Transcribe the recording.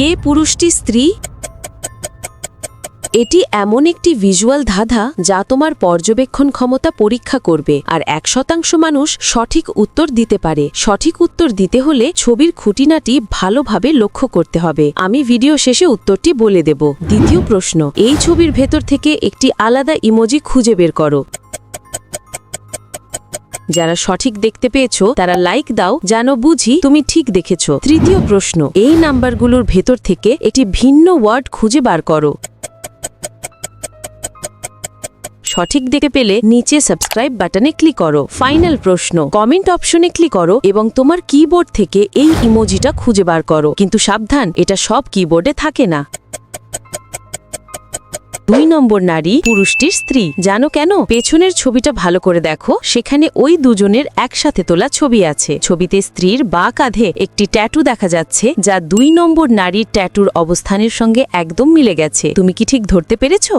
কে পুরুষটি স্ত্রী? এটি এমন একটি ভিজুয়াল ধাঁধা যা তোমার পর্যবেক্ষণ ক্ষমতা পরীক্ষা করবে আর এক শতাংশ মানুষ সঠিক উত্তর দিতে পারে। সঠিক উত্তর দিতে হলে ছবির খুঁটিনাটি ভালোভাবে লক্ষ্য করতে হবে। আমি ভিডিও শেষে উত্তরটি বলে দেব। দ্বিতীয় প্রশ্ন, এই ছবির ভেতর থেকে একটি আলাদা ইমোজি খুঁজে বের করো। যারা সঠিক দেখতে পেয়েছ, তারা লাইক দাও। যেন বুঝি, তুমি ঠিক দেখেছ। তৃতীয় প্রশ্ন, এই নাম্বারগুলোর ভেতর থেকে একটি ভিন্ন ওয়ার্ড খুঁজে বার করো। সঠিক দেখে পেলে নিচে সাবস্ক্রাইব বাটনে ক্লিক করো। ফাইনাল প্রশ্ন কমেন্ট অপশনে ক্লিক করো এবং তোমার কিবোর্ড থেকে এই ইমোজিটা খুঁজে বার করো। কিন্তু সাবধান, এটা সব কিবোর্ডে থাকে না। দুই নম্বর নারী পুরুষটির স্ত্রী। জানো কেন? পেছনের ছবিটা ভালো করে দেখো। সেখানে ওই দুজনের একসাথে তোলা ছবি আছে। ছবিতে স্ত্রীর বা কাঁধে একটি ট্যাটু দেখা যাচ্ছে, যা দুই নম্বর নারীর ট্যাটুর অবস্থানের সঙ্গে একদম মিলে গেছে। তুমি কি ঠিক ধরতে পেরেছ?